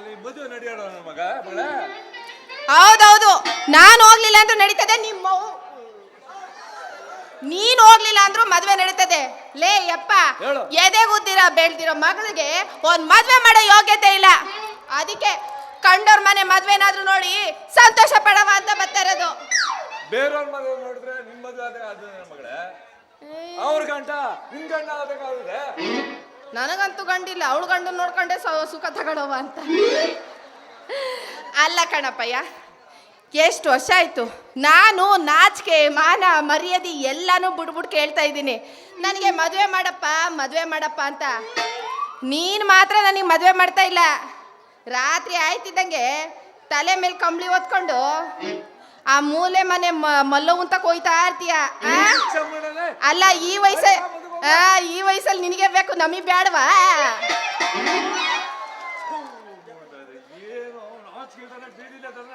ಅಲ್ಲಿ ಮದುವೆ ನಡೆಯೋಣ ಮಗ ಮಗಳ? ಹೌದೌದು. ನಾನು ಹೋಗ್ಲಿಲ್ಲ ಅಂದ್ರೂ ನಡೀತದೆ ನಿಮ್ಮ ನೀನ್ ಹೋಗ್ಲಿಲ್ಲ ಅಂದ್ರೂ ಮದ್ವೆ ನಡೀತದೆ. ಲೇ ಯಪ್ಪ ಹೇಳು. ಎದೆಗುದ್ದಿರ ಬೆಳ್ದಿರೋ ಮಗಳಿಗೆ ಒಂದ್ ಮದ್ವೆ ಮಾಡೋ ಯೋಗ್ಯತೆ ಇಲ್ಲ. ಅದಕ್ಕೆ ಕಂಡೋರ್ ಮನೆ ಮದ್ವೆನಾದ್ರೂ ನೋಡಿ ಸಂತೋಷ ಪಡವ ಅಂತ ಬರ್ತಾ ಇರೋದು. ಬೇರೆಯವ್ರ ಮದುವೆ ನೋಡಿದ್ರೆ ನಿಮ್ ಮದುವೆ ಆದ್ರೆ ಅದು ಮಗಳೇ? ಅವ್ರ ಗಂಟ ನಿಮ್ ಗಂಡ ಆಗ್ಬೇಕಾಗುತ್ತೆ ನನಗಂತೂ ಗಂಡಿಲ್ಲ, ಅವಳು ಗಂಡು ನೋಡ್ಕೊಂಡೆ ಸುಖ ತಗೊಳವ ಅಂತ. ಅಲ್ಲ ಕಣಪ್ಪಯ್ಯ, ಎಷ್ಟು ವರ್ಷ ಆಯ್ತು? ನಾನು ನಾಚಿಕೆ, ಮಾನ, ಮರ್ಯಾದೆ ಎಲ್ಲಾನು ಬಿಡ್ಬಿಟ್ಟು ಕೇಳ್ತಾ ಇದ್ದೀನಿ. ನನಗೆ ಮದುವೆ ಮಾಡಪ್ಪ ಮದುವೆ ಮಾಡಪ್ಪ ಅಂತ. ನೀನು ಮಾತ್ರ ನನಗೆ ಮದುವೆ ಮಾಡ್ತಾ ಇಲ್ಲ. ರಾತ್ರಿ ಆಯ್ತಿದ್ದಂಗೆ ತಲೆ ಮೇಲೆ ಕಂಬಳಿ ಹೊತ್ಕೊಂಡು, ಆ ಮೂಲೆ ಮನೆ ಮ- ಮಲ್ಲು ಅಂತ ಕೊಯ್ತಾ ಇರ್ತೀಯ? ಅಲ್ಲ, ಈ ವಯಸ್ಸ ಆ, ಈ ವಯಸ್ಸಲ್ಲಿ ನಿನಗೆ ಬೇಕು ನಮಗೆ ಬೇಡವಾ ಏನು ಬೀದಿಲೆ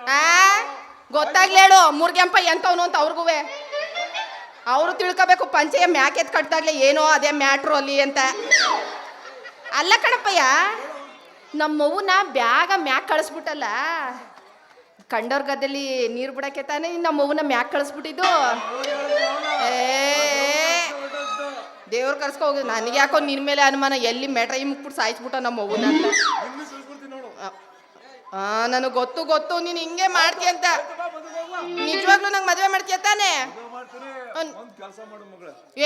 ಆ ಗೊತ್ತಾಗ್ಲಿ ಹೇಳು ಮುರ್ಗೆಂಪ ಎಂತವನು ಅಂತ ಅವ್ರಿಗೂ ಅವರು ತಿಳ್ಕೋಬೇಕು ಪಂಚೆಯ ಮ್ಯಾಕ್ ಎತ್ ಏನೋ ಅದೇ ಮ್ಯಾಟ್ರು ಅಲ್ಲಿ ಅಂತ. ಅಲ್ಲ ಕಣಪ್ಪಯ್ಯ ನಮ್ಮವ್ವನ ಬ್ಯಾಗ ಮ್ಯಾಕ್ ಕಳಿಸ್ಬಿಟ್ಟಲ್ಲ. ಕಂಡೋರ್ ಗದ್ದೆಲಿ ನೀರು ಬಿಡಕ್ಕೆ ತಾನೇ ನಮ್ಮವ್ವನ ಮ್ಯಾಕ್ ಕಳಿಸ್ಬಿಟ್ಟಿದ್ದು. ಏ ದೇವ್ರು ಕರ್ಸ್ಕೊ ಹೋಗಿದ್. ನನಗೆ ಯಾಕೋ ನಿನ್ ಮೇಲೆ ಅನುಮಾನ ಎಲ್ಲಿ ಮೆಟ್ರ ಮುಕ್ಬಿಟ್ಟು ಸಾಯಿಸ್ಬಿಟ್ಟ ನಮ್ಮ ಮಗುನ ಅಂತ. ಆ ನನಗೆ ಗೊತ್ತು ಗೊತ್ತು ನೀನು ಹಿಂಗೆ ಮಾಡ್ತೀಯ ಅಂತ. ನಿಜವಾಗ್ಲೂ ನಂಗೆ ಮದುವೆ ಮಾಡ್ತೀಯ ತಾನೆ?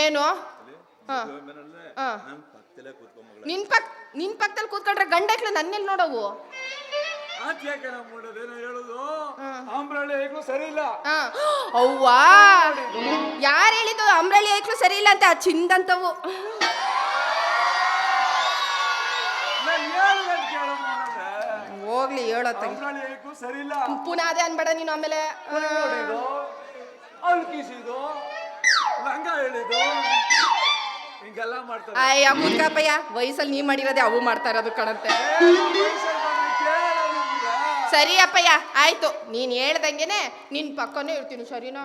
ಏನು. ನನ್ ಪಕ್ ನಿನ್ ಪಕ್ಕದಲ್ಲಿ ಕೂತ್ಕೊಂಡ್ರೆ ಗಂಡಕ್ಳು ನನ್ನೆಲ್ಲಿ ನೋಡವು? ಯಾಕೆ ನಾವು ಮಾಡೋದೇನೋ ಹೇಳುದು? ಆಂಬ್ರಳ್ಳಿ ಈಗಲೂ ಸರಿ ಇಲ್ಲ ಅವ್ವಾ. ಯಾರು ಹೇಳಿದ್ದು ಅಂಬ್ರಳಿ ಐಕ್ಲು ಸರಿ ಇಲ್ಲ ಅಂತ ಚಿಂದಂತವು. ನಾನು ಹೇಳ್ದಂಗ್ ಕೇಳು ಮಗಳೇ. ಹೋಗ್ಲಿ ಹೇಳೋ ತಂಗಿ ಆಂಬ್ರಳ್ಳಿ ಈಗಲೂ ಸರಿ ಇಲ್ಲ ಪುನಃ ಅದೇ ಅನ್ಬೇಡ ನೀನು ಆಮೇಲೆ. ಆ, ನೋಡಿದು? ಅಲ್ಕಿಸಿದು ಲಂಗ ಹೇಳಿದು? ಹಿಂಗೆಲ್ಲ ಮಾಡ್ತಾರೆ. ಅಯ್ಯ ಕುತ್ಕಪ್ಪಯ್ಯ ವಯಸ್ಸಲ್ಲಿ ನೀ ಮಾಡಿರೋದೇ ಅವು ಮಾಡ್ತಾ ಇರೋದು ಕಣಂತೆ. ಏ, ನಮ್ ವಯಸ್ಸಲ್ಲಿ. ಸರಿ ಅಪ್ಪಯ್ಯ ಆಯ್ತು. ನೀನ್ ಹೇಳ್ದಂಗೆನೆ ನಿನ್ ಪಕ್ಕನೇ ಇರ್ತೀನಿ ಸರಿನಾ?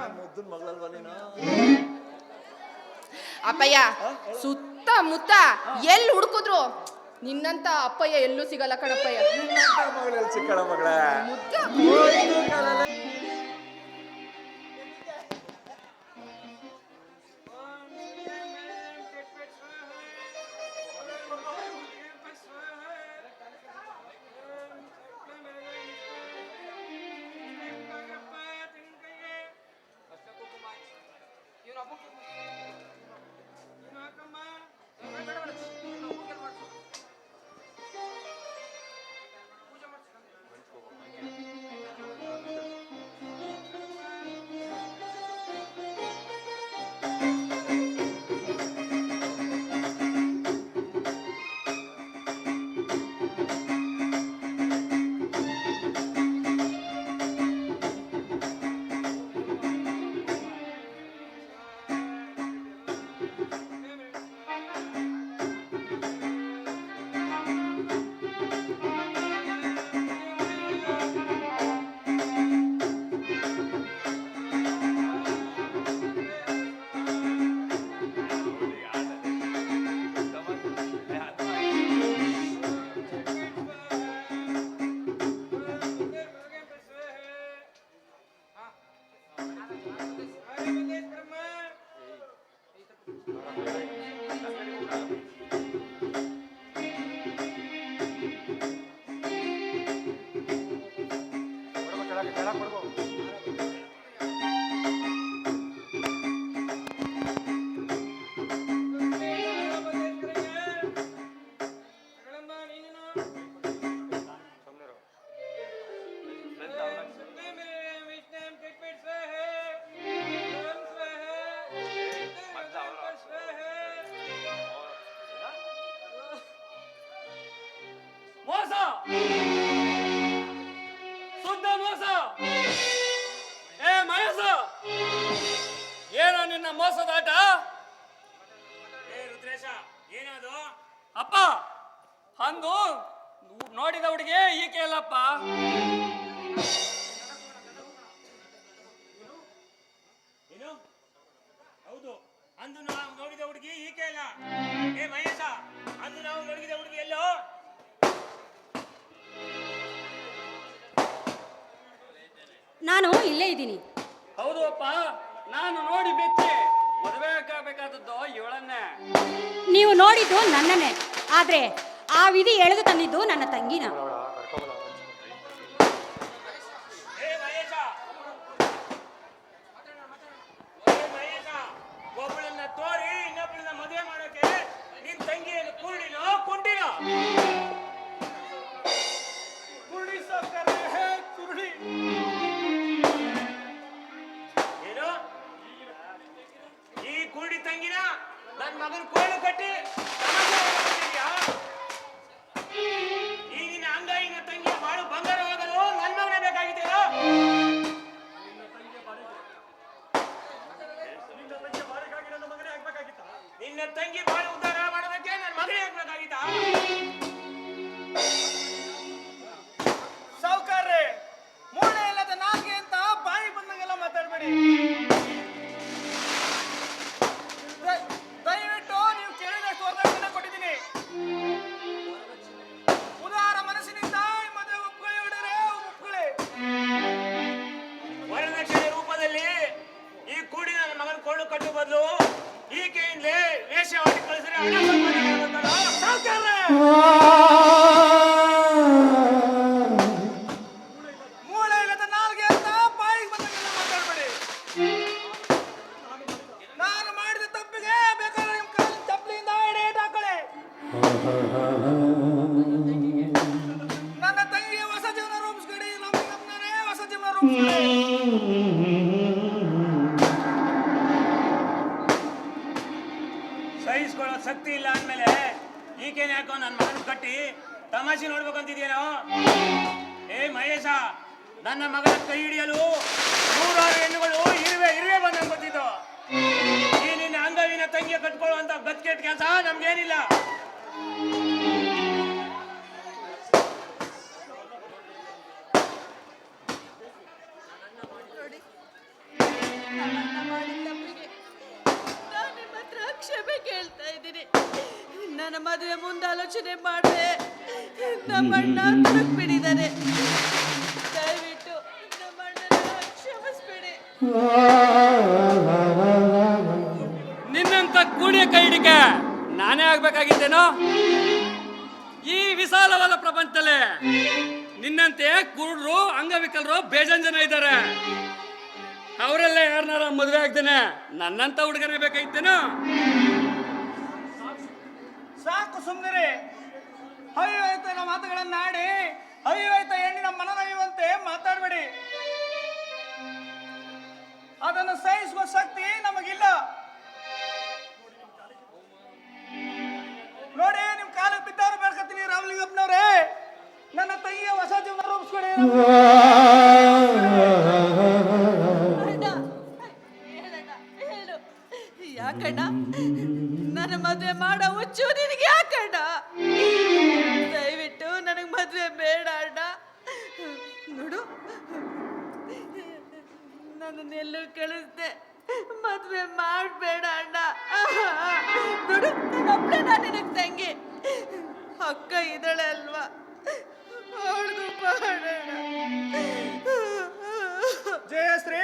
ಅಪ್ಪಯ್ಯ ಸುತ್ತ ಮುತ್ತ ಎಲ್ಲಿ ಹುಡುಕಿದ್ರು? ನಿನ್ನಂತ ಅಪ್ಪಯ್ಯ ಎಲ್ಲೂ ಸಿಗಲ್ಲ ಕಣಪ್ಪಯ್ಯ. ನೋಡಿದ ಹುಡುಗಿ ಈಕೆ ಅಲ್ಲಪ್ಪ. ಏನು? ಹೌದು. ಅಂದು ನಾವು ನೋಡಿದ ಹುಡುಗಿ ಈಕೆ ಅಲ್ಲ. ಏ ಮಹೇಶ ಅಂದು ನಾವು ನೋಡಿದ ಹುಡುಗಿ ಎಲ್ಲೋ? ನಾನು ಇಲ್ಲೇ ಇದ್ದೀನಿ. ಹೌದು ಅಪ್ಪ ನಾನು ನೋಡಿ ಬಿತ್ತೆ ಮದುವೆ ಆಗಬೇಕಾದದ್ದು ಇವಳನ್ನೇ. ನೀವು ನೋಡಿದ್ದು ನನ್ನನ್ನೇ. ಆದ್ರೆ ಆ ವಿಧಿ ಎಳೆದು ತಂದಿದ್ದು ನನ್ನ ತಂಗಿನ ಒಬ್ಬಳನ್ನ ತೋರಿ ಇನ್ನೊಬ್ಬಳನ್ನ ಮದುವೆ ಮಾಡೋಕೆ ನಿನ್ ತಂಗಿಯನ್ನು ಕುರುಡಿನೋ ಕುಂಡಿನೋ? ಕೊಳ್ಳು ಕಟ್ಟು ಬದಲು ಈಕೆಯಿಂದಲೇ ವೇಷವಾಗಿ ಕಳಿಸಿದ್ರೆ ಹಣ ಸಂಪಾದನೆ ಮಾಡ್ಬೇಕಲ್ಲ? ಸಾವ್ಕಾರ್ರೆ ಕೆಲಸ ನಮ್ಗೇನಿಲ್ಲ. ಕ್ಷಮೆ ಕೇಳ್ತಾ ಇದ್ದೀನಿ ನನ್ನ ಮದುವೆ ಮುಂದಾಲೋಚನೆ ಮಾಡಿದೆ ನಮ್ಮಣ್ಣ ಬಿಡಿದ್ದಾರೆ ದಯವಿಟ್ಟು ನಮ್ಮಣ್ಣನ ಕ್ಷಮಿಸ್ಬಿಡಿ. ನಿನ್ನಂತ ಕೂಡಿಯ ಕೈ ಹಿಡಿಕೆ. ನಾನೇ ಆಗ್ಬೇಕಾಗಿದ್ದೇನೋ? ಈ ವಿಶಾಲವಾದ ಪ್ರಪಂಚದಲ್ಲಿ ನಿನ್ನಂತೆ ಕುರುಡ್ರು, ಅಂಗವಿಕಲರು, ಬೇಜನ್ ಜನ ಇದ್ದಾರೆ. ಅವರೆಲ್ಲ ಯಾರನ್ನಾರ ಮದುವೆ ಆಗ್ತೇನೆ ನನ್ನಂತ ಹುಡುಗನೇ ಬೇಕಾಗಿತ್ತೇನೋ? ಸಾಕು ಸುಂದರಿ ನಮ್ಮ ಮಾತುಗಳನ್ನ ಆಡಿ ಆಯ್ತ ಹೆಣ್ಣಿನ ಮನನೊಯ್ಯುವಂತೆ ಮಾತಾಡಬೇಡಿ. ಅದನ್ನು ಸಹಿಸುವ ಶಕ್ತಿ ನಮಗಿಲ್ಲ. ಬೇಡ್ಕತ್ತೀನಿ ರಾಮಲಿಂಗಪ್ಪನವ್ರೆ. ನನ್ನ ತಂಗಿಯ ಹೊಸ ಜೀವನ ರೂಪಿಸ್ಕೊಡಿ ಅಣ್ಣ, ಹೇಳಣ್ಣ, ಹೇಳು ಯಾಕಣ್ಣ? ನನ್ನ ಮದುವೆ ಮಾಡೋ ಹುಚ್ಚು ನಿನಗೆ ಯಾಕಣ್ಣ? ದಯವಿಟ್ಟು ನನಗೆ ಮದುವೆ ಬೇಡ ಅಣ್ಣ. ನೋಡು. ನನ್ನನ್ನೆಲ್ಲೂ ಕಳಿಸ್ದೆ. ಮದುವೆ ಮಾಡಬೇಡ ಅಣ್ಣ. ನೋಡು ನನ್ನೊಬ್ಳೆ ನಾನು ನಿನಗೆ ತಂಗಿ. ಅಕ್ಕ ಇದ್ದಾಳೆ ಅಲ್ವಾ? ಅವಳಿಗೂ ಜಯಶ್ರೀ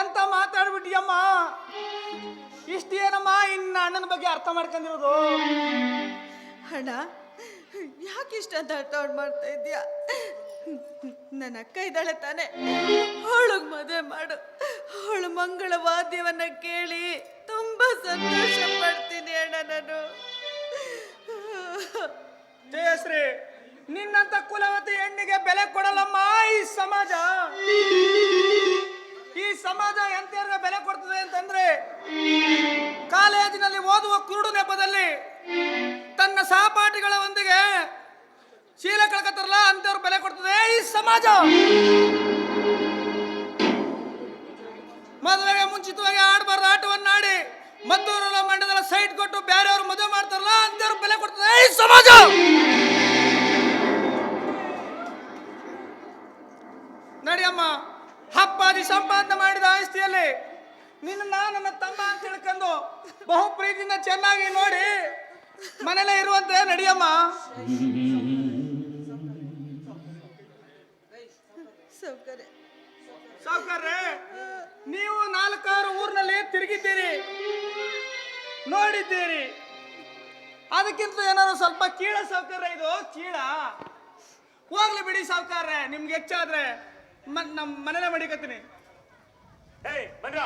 ಎಂತ ಮಾತಾಡ್ಬಿಟ್ಟಿಯಮ್ಮ? ಇಷ್ಟೇನಮ್ಮ ಇನ್ನ ಅಣ್ಣನ ಬಗ್ಗೆ ಅರ್ಥ ಮಾಡ್ಕೊಂಡಿರೋದು? ಅಣ್ಣ ಯಾಕೆ ಅಂತ ಅರ್ಥ ಮಾಡ್ತಾ ಇದೀಯ ನನ್ನ ಅಕ್ಕ ಇದ್ದಾಳೆ ತಾನೆ. ಅವಳಿಗೆ ಮದುವೆ ಮಾಡು. ಅವಳು ಮಂಗಳ ವಾದ್ಯವನ್ನ ಕೇಳಿ ತುಂಬಾ ಸಂತೋಷ ಪಡ್ತೀನಿ ಅಣ್ಣ ನಾನು. ಜಯಶ್ರೀ, ನಿನ್ನಂತ ಕುಲವತಿ ಹೆಣ್ಣಿಗೆ ಬೆಲೆ ಕೊಡಲಮ್ಮ ಈ ಸಮಾಜ? ಈ ಸಮಾಜ ಎಂತ ಬೆಲೆ ಕೊಡ್ತದೆ ಅಂತಂದ್ರೆ, ಕಾಲೇಜಿನಲ್ಲಿ ಓದುವ ಕುರುಡು ನೆಪದಲ್ಲಿ ತನ್ನ ಸಹಪಾಠಿಗಳ ಒಂದಿಗೆ ಶೀಲ ಕಳ್ಕತ್ತಾರಲ್ಲ ಅಂತವ್ರು ಬೆಲೆ ಕೊಡ್ತದೆ ಈ ಸಮಾಜ. ಮದುವೆಗೆ ಮುಂಚಿತವಾಗಿ ಆಡಬಾರ್ದು ಆಟವನ್ನ ಆಡಿ ಮದ್ದೂರಲ್ಲ ಮಂಡ್ಯದಲ್ಲ ಸೈಟ್ ಕೊಟ್ಟು ಬೇರೆಯವರು ಮದುವೆ ಮಾಡ್ತಾರಲ್ಲ ಅಂತವ್ರು ಬೆಲೆ ಕೊಡ್ತಾರೆ ಈ ಸಮಾಜ! ನಡಿಯಮ್ಮ ಹಪ್ಪಾದಿ ಸಂಪಾದನೆ ಮಾಡಿದ ಆಸ್ತಿಯಲ್ಲಿ ನಿನ್ನ ನನ್ನ ತಮ್ಮ ಅಂತ ತಿಳ್ಕೊಂಡು ಬಹು ಪ್ರೀತಿಯಿಂದ ಚೆನ್ನಾಗಿ ನೋಡಿ ಮನೇಲೆ ಇರುವಂತೆ ನಡಿಯಮ್ಮ. ನೀವು ನಾಲ್ಕಾರು ಊರಿನಲ್ಲಿ ತಿರುಗಿದ್ದೀರಿ. ನೋಡಿದ್ದೀರಿ. ಅದಕ್ಕಿಂತ ಏನಾದ್ರು ಸ್ವಲ್ಪ ಕೀಳ ಸಾವುಕಾರ ಇದು? ಕೀಳ. ಹೋಗ್ಲಿ ಬಿಡಿ ಸಾವುಕಾರ್ರೆ, ನಿಮ್ಗೆ ಹೆಚ್ಚಾದ್ರೆ. ನಮ್ಮ ಮನೇಲೆ ಮಡಿಕತ್ತೀನಿ. ಏಯ್ ಬಂದ್ರ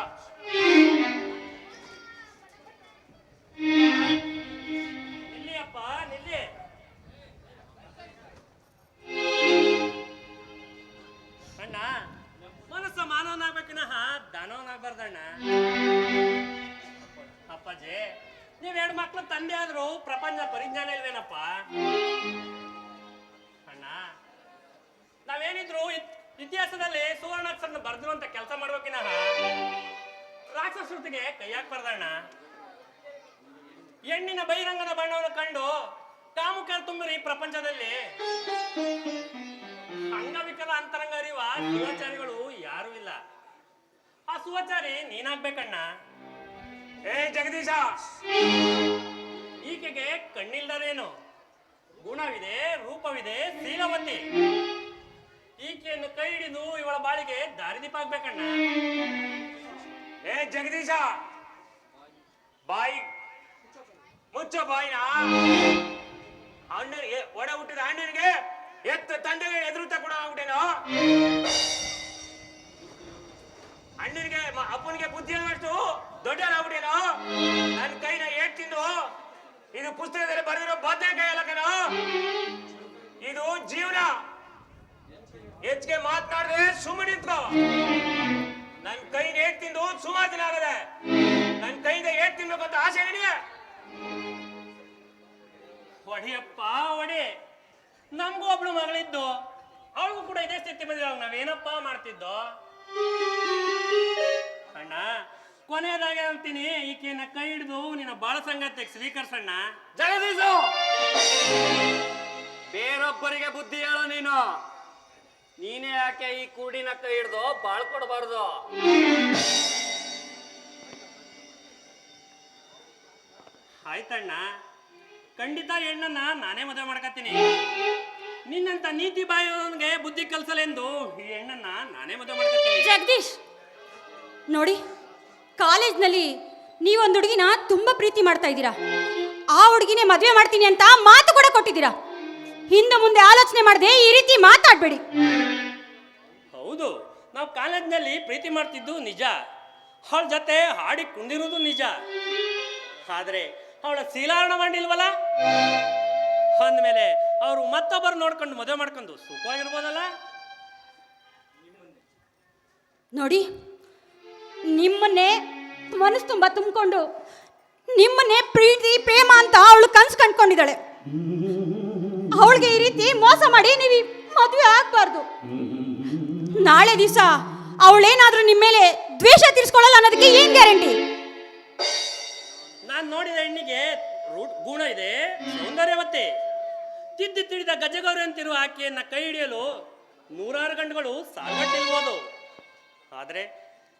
ರಾಕ್ಷಸೃತಿಗೆ ಬರ್ದಣ್ಣ? ಹೆಣ್ಣಿನ ಬಹಿರಂಗನ ಬಣ್ಣವನ್ನು ಕಂಡು ಕಾಮುಕರು ತುಂಬಿರಿ ಈ ಪ್ರಪಂಚದಲ್ಲಿ. ಅಂಗವಿಕಲ ಅಂತರಂಗ ಅರಿವ ಸುವಚಾರಿಗಳು ಯಾರು ಇಲ್ಲ. ಆ ಸುವಚಾರಿ ನೀನಾಗ್ಬೇಕಣ್ಣ. ಏ ಜಗದೀಶ! ಈಕೆಗೆ ಕಣ್ಣಿಲ್ದರೇನು? ಗುಣವಿದೆ ರೂಪವಿದೆ ಶೀಲವತಿ. ಈಕೆಯನ್ನು ಕೈ ಹಿಡಿದು ಇವಳ ಬಾಳಿಗೆ ದಾರಿದೀಪ ಆಗ್ಬೇಕಣ್ಣ. ಏ, ಜಗದೀಶ! ಬಾಯಿ. ಮುಚ್ಚೋ ಬಾಯಿನ. ಅಣ್ಣನಿಗೆ, ಒಡ ಹುಟ್ಟಿದ ಅಣ್ಣನಿಗೆ ಎತ್ತ ತಂದೆಗೆ ಎದುರುತ್ತ ಕೂಡ ಆಗ್ಬಿಟ್ಟೇನೋ? ಅಣ್ಣನಿಗೆ ಅಪ್ಪನಿಗೆ ಬುದ್ಧಿ ಅನ್ನಷ್ಟು ದೊಡ್ಡನಾಗ್ಬಿಟ್ಟೇನೋ ನನ್ನ ಕೈನ ತಿಂದು ಇದು ಪುಸ್ತಕದಲ್ಲಿ ಬರೆದಿರೋ ಬದನೆಕಾಯಿ ಅಲ್ಲ ಇದು ಜೀವನ. ಹೆಚ್ಚಿಗೆ ಮಾತನಾಡದೆ ಸುಮ್ಮನೆ ನನ್ ಕೈಯಿಂದ ಏಟ್ ತಿಂದು ಸುಮಾರು ದಿನ ಆಗದೆ. ನನ್ ಕೈಯಿಂದ ಏಟ್ ತಿನ್ಬೇಕು ಅಂತ ಆಸೆ ನಿನಗೆ? ಒಡೆಯಪ್ಪ, ಒಡೆ. ನಮಗೂ ಒಬ್ಳು ಮಗಳಿದ್ದು. ಅವಳಿಗೂ ಕೂಡ ಇದೇ ಸ್ಥಿತಿ ಬಂದಿರೋ ನಾವೇನಪ್ಪ ಮಾಡ್ತಿದ್ದೋ? ಅಣ್ಣ, ಕೊನೆಯದಾಗೆ ಅಂತೀನಿ ಈಕೆಯನ್ನ ಕೈ ಹಿಡಿದು ನಿನ್ನ ಬಾಳ ಸಂಗತಿಗೆ ಸ್ವೀಕರಿಸಣ್ಣ. ಜಗದೀಶು! ಬೇರೊಬ್ಬರಿಗೆ ಬುದ್ಧಿ ಹೇಳೋ ನೀನು. ನೀನೇ ಯಾಕೆ ಈ ಕೂಡಿನ ಕೈ ಹಿಡ್ದು ಬಾಳ್ಕೊಡ್ಬಾರ್ದು? ಆಯ್ತಣ್ಣ ಖಂಡಿತ ಹೆಣ್ಣನ್ನ ನಾನೇ ಮದುವೆ ಮಾಡ್ಕತ್ತೀನಿ. ನಿನ್ನಂತ ನೀತಿ ಬಾಯೋನ್ಗೆ ಬುದ್ಧಿ ಕಲ್ಸಲೆಂದು ಈ ಹೆಣ್ಣನ್ನ ನಾನೇ ಮದುವೆ ಮಾಡ್ಕತ್ತೀನಿ. ಜಗದೀಶ್ ನೋಡಿ ಕಾಲೇಜ್ನಲ್ಲಿ ನೀವೊಂದು ಹುಡುಗಿನ ತುಂಬಾ ಪ್ರೀತಿ ಮಾಡ್ತಾ ಇದ್ದೀರಾ. ಆ ಹುಡುಗಿನೇ ಮದುವೆ ಮಾಡ್ತೀನಿ ಅಂತ ಮಾತು ಕೂಡ ಕೊಟ್ಟಿದ್ದೀರಾ. ಹಿಂದೆ ಮುಂದೆ ಆಲೋಚನೆ ಮಾಡದೆ ಈ ರೀತಿ ಮಾತಾಡಬೇಡಿ. ಹೌದು. ನಾವು ಕಾಲೇಜ್ನಲ್ಲಿ ಪ್ರೀತಿ ಮಾಡ್ತಿದ್ದು ನಿಜ. ಅವಳ ಜೊತೆ ಹಾಡಿ ಕುಂದಿರೋದು ನಿಜ. ಆದರೆ ಅವಳ ಶೀಲಾರಣ ಮಾಡಿಲ್ವಲ್ಲ ಅಂದಮೇಲೆ ಅವರು ಮತ್ತೊಬ್ಬರು ನೋಡ್ಕೊಂಡು ಮದುವೆ ಮಾಡ್ಕೊಂಡು ಸುಖವಾಗಿರ್ಬೋದಲ್ಲ? ನೋಡಿ, ನಿಮ್ಮನ್ನೇ ಮನಸ್ಸು ತುಂಬ ತುಂಬಿಕೊಂಡು, ನಿಮ್ಮನ್ನೇ ಪ್ರೀತಿ, ಪ್ರೇಮ ಅಂತ ಅವಳು ಕನ್ಸು ಕಂಡ್ಕೊಂಡಿದ್ದಾಳೆ. ಅವಳಿಗೆ ಈ ರೀತಿ ಮೋಸ ಮಾಡಿ ನೀವು ಮದುವೆ ಆಗ್ಬಾರ್ದು. ನಾಳೆ ದಿವಸ ಅವಳೇನಾದ್ರೂ ನಿಮ್ಮ ಮೇಲೆ ದ್ವೇಷ ತೀರಿಸ್ಕೊಳ್ಳಲ್ಲ ಅನ್ನೋದಕ್ಕೆ ಏನ್ ಗ್ಯಾರಂಟಿ? ನಾನು ನೋಡಿದ ಹೆಣ್ಣಿಗೆ ರೂಟ್ ಗುಣ ಇದೆ ಸೌಂದರ್ಯವತ್ತೆ ತಿದ್ದಿ ತಿಳಿದ ಗಜಗೌರಿ ಅಂತಿರುವ ಆಕೆಯನ್ನ ಕೈ ಹಿಡಿಯಲು ನೂರಾರು ಗಂಟುಗಳು ಸಾಗಟ್ಟಿರ್ಬೋದು ಆದರೆ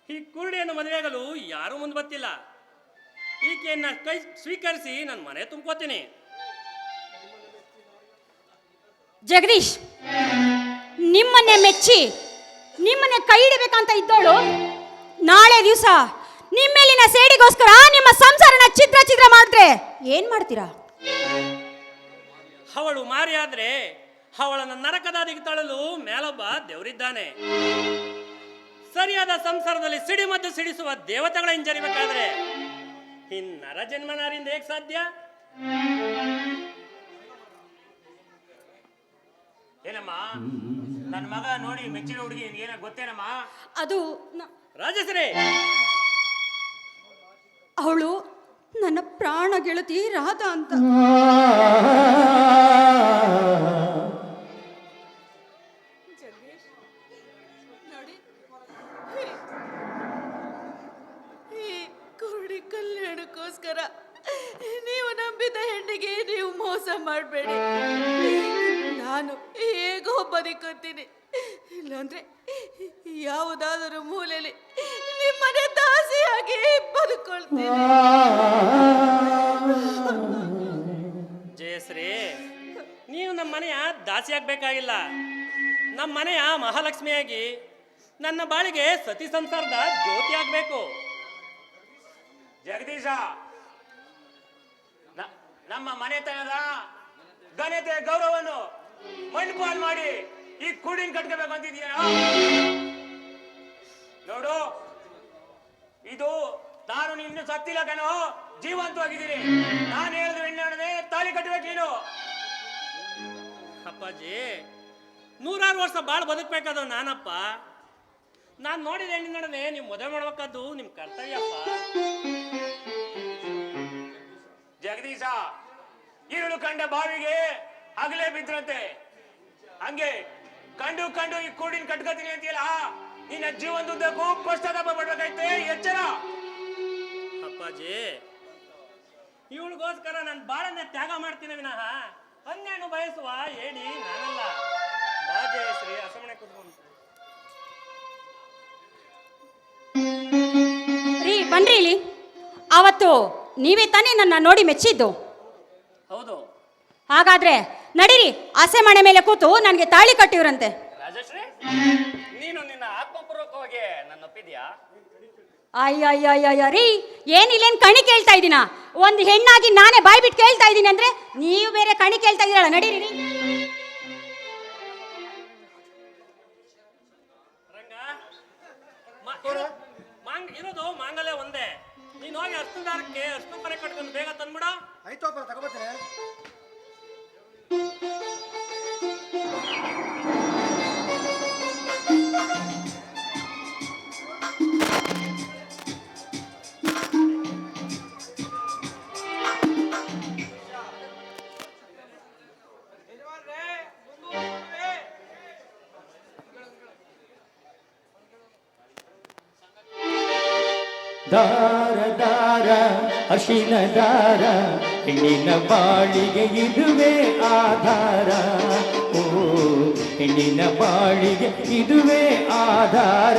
ಈ ಕುರುಡಿಯನ್ನು ಮದುವೆಯಾಗಲು ಯಾರೂ ಮುಂದೆ ಬತ್ತಿಲ್ಲ ಈಕೆಯನ್ನ ಕೈ ಸ್ವೀಕರಿಸಿ ನಾನು ಮನೆ ತುಂಬ್ಕೋತೀನಿ. ಜಗದೀಶ್ ನಿಮ್ಮನ್ನೇ ಮೆಚ್ಚಿ ನಿಮ್ಮನ್ನೇ ಕೈ ಹಿಡಬೇಕಂತ ಇದ್ದೋಳು, ನಾಳೆ ದಿವಸ ನಿಮ್ಮ ಮೇಲಿನ ಸೇಡಿಗೋಸ್ಕರ ನಿಮ್ಮ ಸಂಸಾರನ ಚಿತ್ರ ಚಿತ್ರ ಮಾಡಿದ್ರೆ ಏನ್ ಮಾಡ್ತೀರಾ? ಅವಳು ಮಾರಿ ಆದ್ರೆ ಅವಳನ್ನು ನರಕದಾದಿಗೆ ತಳಲು ಮೇಲೊಬ್ಬ ದೇವರಿದ್ದಾನೆ. ಸರಿಯಾದ ಸಂಸಾರದಲ್ಲಿ ಸಿಡಿ ಮತ್ತು ಸಿಡಿಸುವ ದೇವತೆಗಳ ಹಿಂಜರಿಬೇಕಾದ್ರೆ ಈ ನರ ಜನ್ಮನಾರಿಂದ ಹೇಗೆ ಸಾಧ್ಯ? ಏನಮ್ಮ? ನನ್ನ ಮಗ ನೋಡಿ ಮೆಚ್ಚಿನ ಹುಡುಗಿ ಏನೋ ಗೊತ್ತೇನಮ್ಮ? ಅದು ರಾಜಶ್ರೀ ಅವಳು ನನ್ನ ಪ್ರಾಣ ಗೆಳತಿ ರಾಧಾ ಅಂತ. ನಮ್ಮ ಮನೆಯ ಮಹಾಲಕ್ಷ್ಮಿಯಾಗಿ ನನ್ನ ಬಾಳಿಗೆ ಸತಿ ಸಂಸಾರದ ಜ್ಯೋತಿ ಆಗ್ಬೇಕು. ಜಗದೀಶ ನಮ್ಮ ಮನೆತನದ ಘನತೆ, ಗೌರವವನ್ನು ಮಣ್ಣುಪಾಲ್ ಮಾಡಿ ಈ ಕೂಡಿಂಗ್ ಕಟ್ಕೋಬೇಕು ಅಂತಿದ್ಯಾ ನೋಡು, ಇದು ನಾನು ನಿನ್ನ ಸತ್ತಿಲ್ಲ ಕಣೋ, ಜೀವಂತವಾಗಿದ್ದೀನಿ. ನಾನು ಹೇಳಿದ್ರೆ ಹೆಣ್ಣೆ ತಾಳಿ ಕಟ್ಟಬೇಕು ನೀನು. ಅಪ್ಪಾಜಿ ನೂರಾರು ವರ್ಷ ಭಾಳ ಬದುಕಬೇಕಾದ ನಾನಪ್ಪ. ನಾನು ನೋಡಿದ ಹೆಣ್ಣಿನ ನಡನೆ ನೀವು ಮದುವೆ ಮಾಡ್ಬೇಕಾದ್ದು ನಿಮ್ ಕರ್ತವ್ಯಪ್ಪ. ಜಗದೀಶ ಈರುಳು ಕಂಡ ಬಾವಿಗೆ ಹಗಲೇ ಬಿದ್ರಂತೆ. ಹಂಗೆ ಕಂಡು ಕಂಡು ಈ ಕೂಡಿನ ಕಟ್ಕೋತೀನಿ ಅಂತೀಯಲ್ಲ ನಿನ್ನ ಜೀವನದುದ್ದಕ್ಕೂ ಪಶ್ಚಾತ್ತಾಪ ಪಡ್ಬೇಕಾಯ್ತೆ ಎಚ್ಚರ. ಅಪ್ಪಾಜಿ ಇವಳಿಗೋಸ್ಕರ ನಾನು ಬಾಳನ್ನ ತ್ಯಾಗ ಮಾಡ್ತೀನಿ ವಿನಃ. ಹನ್ನೆರಡು ಬಯಸುವ ಹೇಳಿ ನಾನಲ್ಲ. ಕುತ್ಕೊಂಡು ರೀ ಬನ್ರಿ ಇಲ್ಲಿ. ಅವತ್ತು ನೀವೇ ತಾನೇ ನನ್ನ ನೋಡಿ ಮೆಚ್ಚಿದ್ದು. ಹೌದು. ಹಾಗಾದ್ರೆ ನಡೀರಿ ಆಸೆ ಮನೆ ಮೇಲೆ ಕೂತು ನನಗೆ ತಾಳಿ ಕಟ್ಟಿವ್ರಂತೆ. ರಾಜಶ್ರೀ ನೀನು ನಿನ್ನ ಆತ್ಮಪೂರ್ವಕವಾಗಿ ನನ್ನ ಒಪ್ಪಿದ್ಯಾ? ಅಯ್ಯಯ್ಯಯ್ಯಯ್ಯ ರೀ ಏನಿಲ್ಲೇನು ಕಣಿ ಕೇಳ್ತಾ ಇದ್ದೀನ? ಒಂದು ಹೆಣ್ಣಾಗಿ ನಾನೇ ಬಾಯ್ಬಿಟ್ಟು ಕೇಳ್ತಾ ಇದ್ದೀನಿ ಅಂದ್ರೆ ನೀವು ಬೇರೆ ಕಣಿ ಕೇಳ್ತಾ ಇದ್ದೀರಲ್ಲ ನಡೀರಿ ರೀ. ಮಾಂಗಲ್ಯ ಒಂದೇ. ನೀನು ಹೋಗಿ ಅರ್ಶನದಾರಕ್ಕೆ ಅಷ್ಟು ಮನೆ ಕಟ್ಕೊಂಡು ಬೇಗ ತಂದ್ಬಿಡ. ಆಯ್ತು ತಗೋಬತ್ತಾರೆ ದಾರ ದಾರ ಅಶಿನ ದಾರ ಹೆಣ್ಣಿನ ಬಾಳಿಗೆ ಇದುವೇ ಆಧಾರ. ಓ ಹೆಣ್ಣಿನ ಬಾಳಿಗೆ ಇದುವೇ ಆಧಾರ.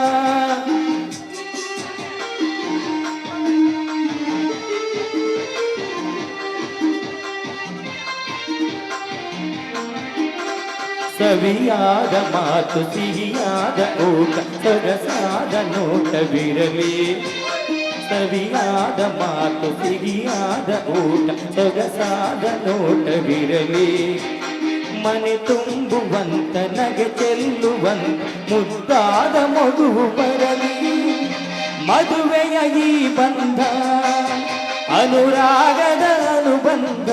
ಸವಿಯಾದ ಮಾತು, ಸಿಹಿಯಾದ ಓಟ ಸೊಗಸಾದ ನೋಟವಿರಲಿ ಸವಿಯಾದ ಮಾತು, ಸಿಹಿಯಾದ ಓಟ ಸೊಗಸಾದ ನೋಟವಿರಲಿ ಮನೆ ತುಂಬುವಂತ, ನಗೆ ಚೆಲ್ಲುವಂತ, ಮುದ್ದಾದ ಮಗುವು ಬರಲಿ. ಮದುವೆಯ ಈ ಬಂಧ, ಅನುರಾಗದ ಅನುಬಂಧ.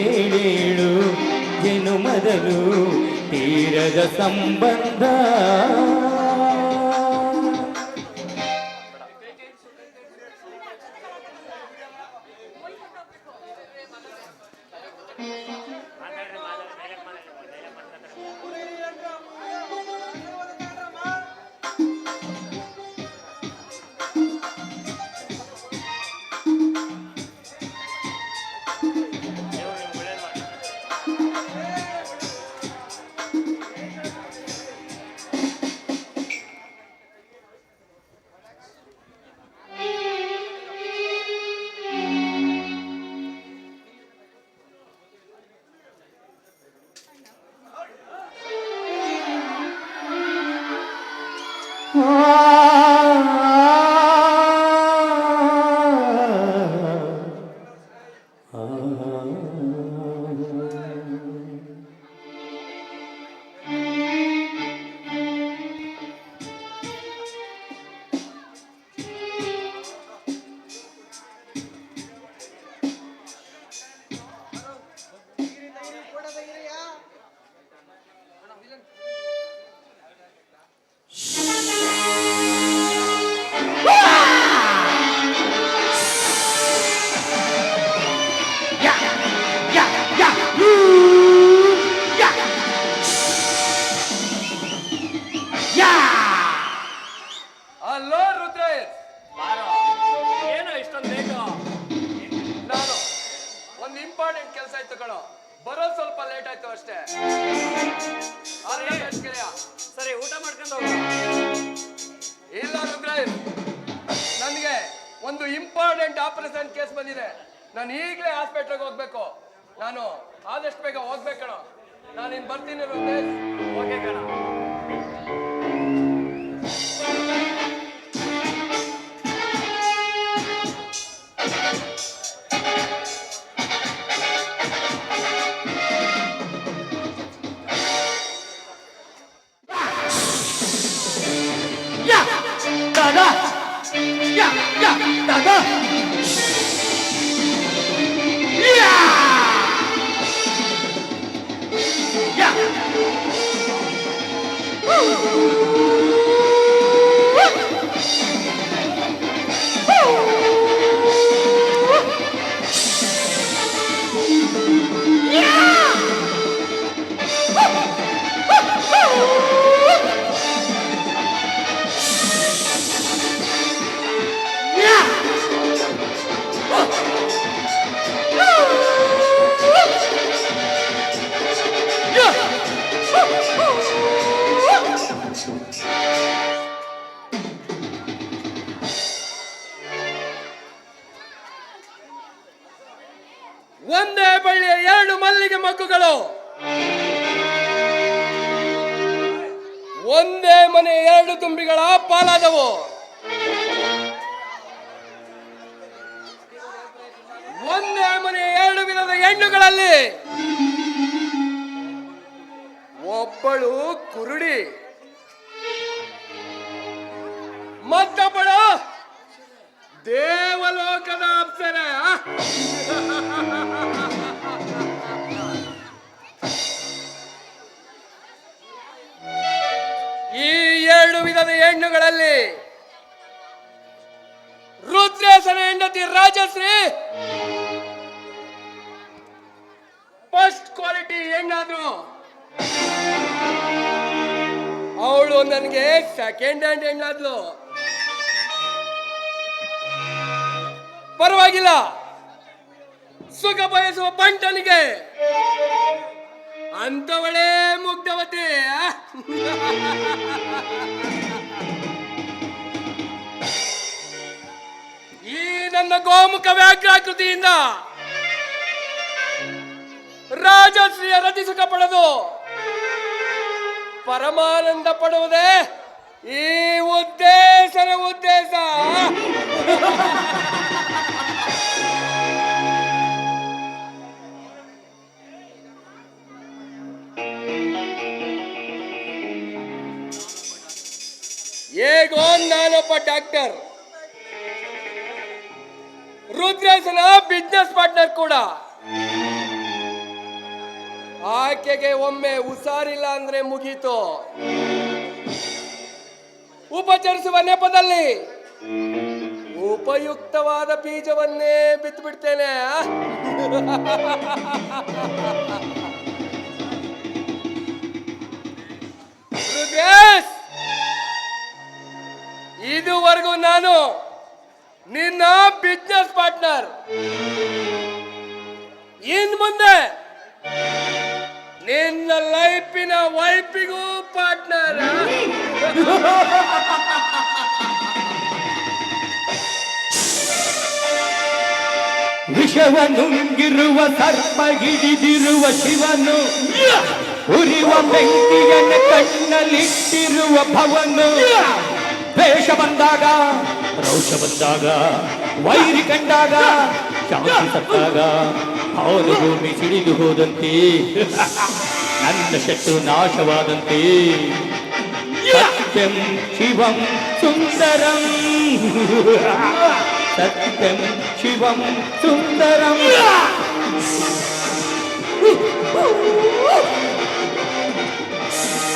ಏಳೇಳು ಜನುಮದಲು ತೀರದ ಸಂಬಂಧ ಒಂದೇ ಬಳ್ಳಿಯ ಎರಡು ಮಲ್ಲಿಗೆ ಮಗ್ಗುಗಳು ಒಂದೇ ಮನೆ ಎರಡು ತುಂಬಿಗಳ ಪಾಲಾದವು. ಒಂದೇ ಮನೆ ಎರಡು ವಿಧದ ಹೆಣ್ಣುಗಳಲ್ಲಿ. ಒಬ್ಬಳು ಕುರುಡಿ. ಮತ್ತೊಬ್ಬಳು ದೇವಲೋಕದ ಅಪ್ಸರೆ ಈ ಎರಡು ವಿಧದ ಹೆಣ್ಣುಗಳಲ್ಲಿ ರುದ್ರೇಶನ ಹೆಂಡತಿ ರಾಜಶ್ರೀ ಫಸ್ಟ್ ಕ್ವಾಲಿಟಿ ಹೆಣ್ಣಾದ್ರು. ಅವಳು ನನಗೆ ಸೆಕೆಂಡ್ ಹ್ಯಾಂಡ್ ಹೆಣ್ಣಾದ್ಲು. ಪರವಾಗಿಲ್ಲ. ಸುಖ ಬಯಸುವ ಬಂಟನಿಗೆ ಅಂತವಳೇ ಮುಗ್ಧವತೆ? ಈ ನನ್ನ ಗೋಮುಖ ವ್ಯಾಘ್ರಾಕೃತಿಯಿಂದ ರಾಜಶ್ರೀಯ ರತಿ ಸುಖ ಪಡೆದು ಪರಮಾನಂದ ಪಡುವುದೇ ಈ ಉದ್ದೇಶನ ಉದ್ದೇಶ. ನಾನೊಬ್ಬ ಡಾಕ್ಟರ್. ರುದ್ರೇಶನ ಬಿಸ್ನೆಸ್ ಪಾರ್ಟ್ನರ್ ಕೂಡ. ಆಕೆಗೆ ಒಮ್ಮೆ ಹುಷಾರಿಲ್ಲ ಅಂದ್ರೆ ಮುಗೀತು. ಉಪಚರಿಸುವ ನೆಪದಲ್ಲಿ ಉಪಯುಕ್ತವಾದ ಬೀಜವನ್ನೇ ಬಿತ್ತು ಬಿಡ್ತೇನೆ ರುದ್ರೇಶ್! ಇದುವರೆಗೂ ನಾನು ನಿನ್ನ ಬಿಸ್ನೆಸ್ ಪಾರ್ಟ್ನರ್ ಇನ್ ಮುಂದೆ ನಿನ್ನ ಲೈಫಿನ ವೈಫಿಗೂ ಪಾರ್ಟ್ನರ್ ವಿಷವನ್ನು ನುಂಗಿರುವ ಸರ್ಪ ಹಿಡಿದಿರುವ ಶಿವನು ಉರಿವ ಬೆಂಕಿಯನ್ನು ಕಣ್ಣಲ್ಲಿಟ್ಟಿರುವ ಭವನು. ದ್ವೇಷ ಬಂದಾಗ ರೋಷ ಬಂದಾಗ ವೈರಿ ಕಂಡಾಗ ಶಾಂತಿ ಸತ್ತಾಗ ಅವನು ಭೂಮಿ ಸಿಡಿದು ಹೋದಂತೆ ನನ್ನ ಶತ್ರು ನಾಶವಾದಂತೆ ಸತ್ಯಂ ಶಿವಂ ಸುಂದರಂ ಸತ್ಯಂ ಶಿವಂ ಸುಂದರಂ